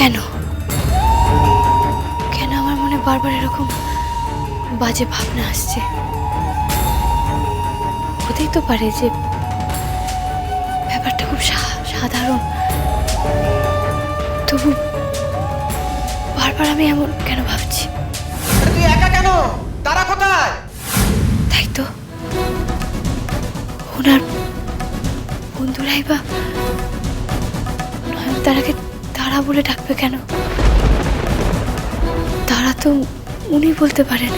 কেন? কেন আমার মনে বারবার এরকম বাজে ভাবনা আসছে? হতেই তো পারে যে ব্যাপারটা খুব সাধারণ। তবু বারবার আমি এমন কেন ভাবছি? তুই একা কেন? তারা কোথায়? তাই তো। ওনার বন্ধুরাই বা তারাকে তারা বলে ডাকবে কেন? তারা তো উনি বলতে পারেন।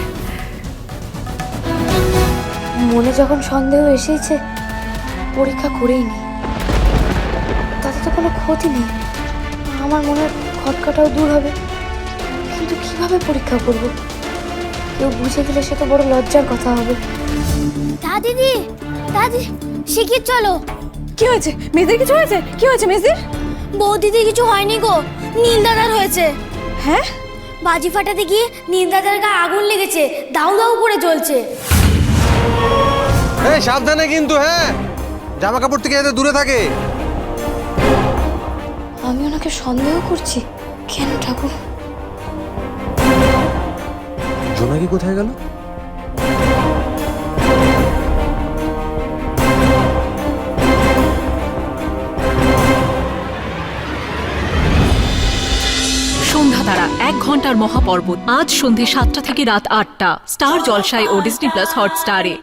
মনে যখন সন্দেহ এসেছে পরীক্ষা করেই নি। তাতে তো কোনো ক্ষতি নেই। আমার মনের খটকাটাও দূর হবে। কিন্তু কীভাবে পরীক্ষা করব? কেউ বুঝে গেলে সে তো বড় লজ্জার কথা হবে। দা দিদি দাদি শিখির চলো? কি হয়েছে? মেয়েদের কিছু হয়েছে? কি হয়েছে মেয়েদের? বউ দিদি কিছু হয়নি গো নীল দাদার হয়েছে। হ্যাঁ? বাজি ফাটাতে গিয়ে নীল দাদার গায়ে আগুন লেগেছে দাউ দাউ করে জ্বলছে। এই সাবধানে কিন্তু হ্যাঁ। জামা কাপড় থেকে যাতে দূরে থাকে। আমি ওনাকে সন্দেহ করছি। কেন ঠাকুর? জোনাকি কোথায় গেল? তারা এক ঘণ্টার মহাপর্বত আজ সন্ধে সাতটা থেকে রাত আটটা, স্টার জলসায় ও ডিসনি প্লাস হটস্টারে।